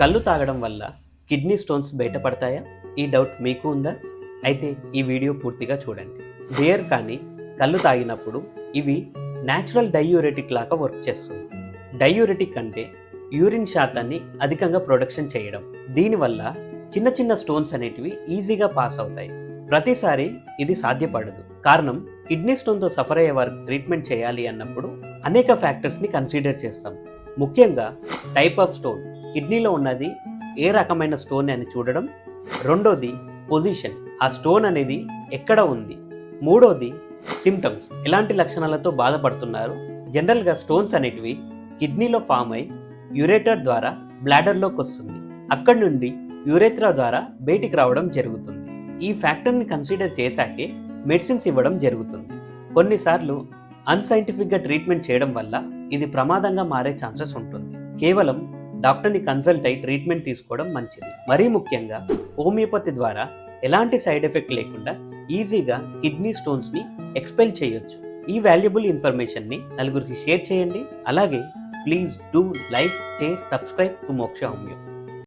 కళ్ళు తాగడం వల్ల కిడ్నీ స్టోన్స్ బయటపడతాయా? ఈ డౌట్ మీకు ఉందా? అయితే ఈ వీడియో పూర్తిగా చూడండి. బియర్ కానీ కళ్ళు తాగినప్పుడు ఇవి న్యాచురల్ డయూరెటిక్ లాగా వర్క్ చేస్తుంది. డయూరెటిక్ అంటే యూరిన్ శాతాన్ని అధికంగా ప్రొడక్షన్ చేయడం. దీనివల్ల చిన్న చిన్న స్టోన్స్ అనేటివి ఈజీగా పాస్ అవుతాయి. ప్రతిసారి ఇది సాధ్యపడదు. కారణం కిడ్నీ స్టోన్తో సఫర్ అయ్యే వారికి ట్రీట్మెంట్ చేయాలి అన్నప్పుడు అనేక ఫ్యాక్టర్స్ని కన్సిడర్ చేస్తాం. ముఖ్యంగా టైప్ ఆఫ్ స్టోన్. కిడ్నీలో ఉన్నది ఏ రకమైన స్టోన్ అని చూడడం? రెండోది పొజిషన్. ఆ స్టోన్ అనేది ఎక్కడ ఉంది? మూడోది సిమ్టమ్స్ ఎలాంటి లక్షణాలతో బాధపడుతున్నారు? జనరల్గా స్టోన్స్ అనేటివి కిడ్నీలో ఫామ్ అయి యురేటర్ ద్వారా బ్లాడర్లోకి వస్తుంది. అక్కడి నుండి యురేత్రా ద్వారా బయటికి రావడం జరుగుతుంది. ఈ ఫ్యాక్టర్ని కన్సిడర్ చేశాకే మెడిసిన్స్ ఇవ్వడం జరుగుతుంది. కొన్నిసార్లు అన్సైంటిఫిక్గా ట్రీట్మెంట్ చేయడం వల్ల ఇది ప్రమాదంగా మారే ఛాన్సెస్ ఉంటుంది. కేవలం డాక్టర్ని కన్సల్ట్ అయి ట్రీట్మెంట్ తీసుకోవడం మంచిది. మరీ ముఖ్యంగా హోమియోపతి ద్వారా ఎలాంటి సైడ్ ఎఫెక్ట్ లేకుండా ఈజీగా కిడ్నీ స్టోన్స్ని ఎక్స్పెల్ చేయొచ్చు. ఈ వాల్యుబుల్ ఇన్ఫర్మేషన్ని నలుగురికి షేర్ చేయండి. అలాగే please do like share subscribe to Moksha homeo